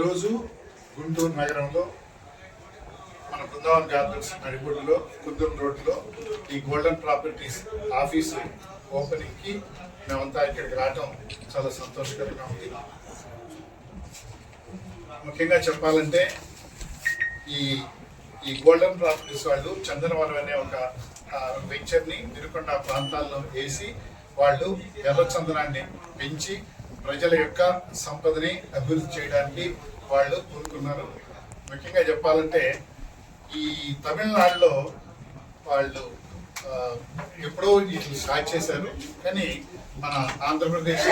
ఈరోజు గుంటూరు నగరంలో మన బృందావన్ గార్డెన్స్ నడిబొడ్డులో కుందూరు రోడ్లో ఈ గోల్డెన్ ప్రాపర్టీస్ ఆఫీస్ ఓపెనింగ్కి మేమంతా ఇక్కడికి రావటం చాలా సంతోషకరంగా ఉంది. ముఖ్యంగా చెప్పాలంటే ఈ ఈ గోల్డెన్ ప్రాపర్టీస్ వాళ్ళు చందనవరం అనే ఒక వెంచర్ని తిరుకొండ ప్రాంతాల్లో వేసి వాళ్ళు ఎర్ర చందనాన్ని పెంచి ప్రజల యొక్క సంపదని అభివృద్ధి చేయడానికి వాళ్ళు కోరుకున్నారు ముఖ్యంగా చెప్పాలంటే ఈ తమిళనాడులో వాళ్ళు ఎప్పుడో వీటిని స్టార్ట్ చేశారు. కానీ మన ఆంధ్రప్రదేశ్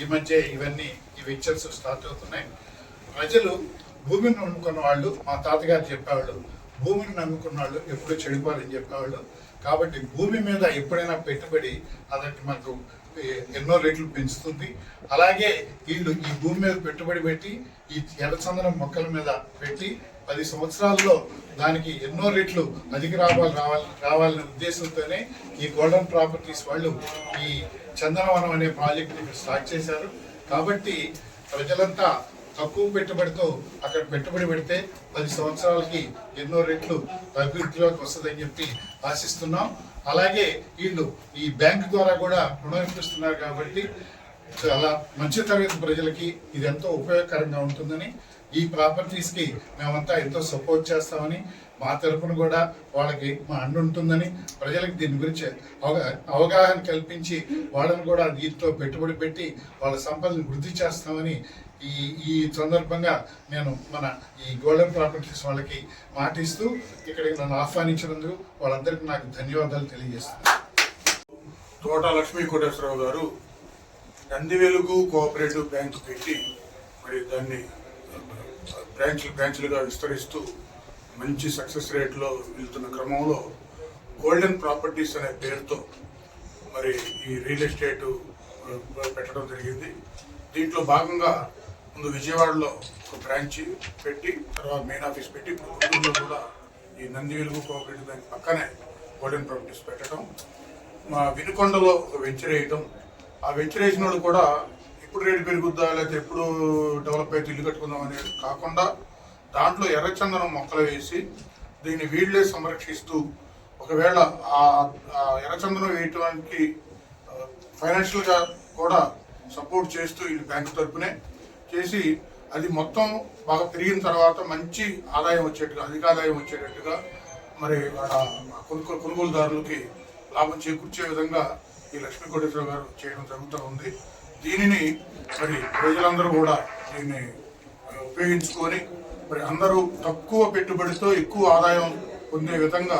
ఈ మధ్య ఇవన్నీ ఈ వెంచర్స్ స్టార్ట్ అవుతున్నాయి. ప్రజలు భూమిని నమ్ముకున్న వాళ్ళు మా తాతగారు చెప్పేవాళ్ళు భూమిని నమ్ముకున్న వాళ్ళు ఎప్పుడు చెడిపోవాలని చెప్పేవాళ్ళు. కాబట్టి భూమి మీద ఎప్పుడైనా పెట్టుబడి అదొకటి మనకు ఎన్నో రేట్లు పెంచుతుంది. అలాగే వీళ్ళు ఈ భూమి మీద పెట్టుబడి పెట్టి ఈ ఎర్రచందనం మొక్కల మీద పెట్టి పది సంవత్సరాల్లో దానికి ఎన్నో రెట్లు అధిక లాభాలు రావాలి రావాలనే ఉద్దేశంతోనే ఈ గోల్డెన్ ప్రాపర్టీస్ వాళ్ళు ఈ చందనవనం అనే ప్రాజెక్ట్ని స్టార్ట్ చేశారు. కాబట్టి ప్రజలంతా తక్కువ పెట్టుబడితో అక్కడ పెట్టుబడి పెడితే పది సంవత్సరాలకి ఎన్నో రెట్లు అభివృద్ధిలోకి వస్తుందని చెప్పి ఆశిస్తున్నాం. అలాగే వీళ్ళు ఈ బ్యాంక్ ద్వారా కూడా రుణం ఇప్పిస్తున్నారు కాబట్టి చాలా మంచి తరగతి ప్రజలకి ఇది ఎంతో ఉపయోగకరంగా ఉంటుందని ఈ ప్రాపర్టీస్కి మేమంతా ఎంతో సపోర్ట్ చేస్తామని మా తరఫున కూడా వాళ్ళకి మా అండ ఉంటుందని ప్రజలకు దీని గురించి అవగా అవగాహన కల్పించి వాళ్ళని కూడా దీంట్లో పెట్టుబడి పెట్టి వాళ్ళ సంపదను వృద్ధి చేస్తామని ఈ ఈ సందర్భంగా నేను మన ఈ గోల్డెన్ ప్రాపర్టీస్ వాళ్ళకి మాటిస్తూ ఇక్కడికి నన్ను ఆహ్వానించినందుకు వాళ్ళందరికీ నాకు ధన్యవాదాలు తెలియజేస్తున్నాను. తోట లక్ష్మీ కోటేశ్వరరావు గారు నంది వెలుగు కోఆపరేటివ్ బ్యాంక్ పెట్టి మరి దాన్ని బ్రాంచ్లు బ్రాంచ్లుగా విస్తరిస్తూ మంచి సక్సెస్ రేట్లో వెళ్తున్న క్రమంలో గోల్డెన్ ప్రాపర్టీస్ అనే పేరుతో మరి ఈ రియల్ ఎస్టేట్ పెట్టడం జరిగింది. దీంట్లో భాగంగా ముందు విజయవాడలో ఒక బ్రాంచ్ పెట్టి తర్వాత మెయిన్ ఆఫీస్ పెట్టి గుంటూరులో కూడా ఈ నంది వెలుగు కోఆపరేటివ్ బ్యాంక్ పక్కనే గోల్డెన్ ప్రాపర్టీస్ పెట్టడం మా వినుకొండలో ఒక వెంచర్ వేయటం. ఆ వెంచర్ వేసిన వాళ్ళు కూడా ఎప్పుడు రేటు పెరుగుద్దా లేకపోతే ఎప్పుడు డెవలప్ అయితే ఇల్లు కట్టుకుందాం అనేది కాకుండా దాంట్లో ఎర్రచందనం మొక్కలు వేసి దీన్ని వీళ్ళే సంరక్షిస్తూ ఒకవేళ ఆ ఎర్రచందనం వేయటానికి ఫైనాన్షియల్గా కూడా సపోర్ట్ చేస్తూ ఈ బ్యాంకు తరపునే చేసి అది మొత్తం బాగా పెరిగిన తర్వాత మంచి ఆదాయం వచ్చేట్టుగా అధిక ఆదాయం వచ్చేటట్టుగా మరి కొనుగోలు కొనుగోలుదారులకి లాభం చేకూర్చే విధంగా ఈ లక్ష్మీ కోటేశ్వర గారు చేయడం జరుగుతూ ఉంది. దీనిని మరి ప్రజలందరూ కూడా దీన్ని ఉపయోగించుకొని మరి అందరూ తక్కువ పెట్టుబడితో ఎక్కువ ఆదాయం పొందే విధంగా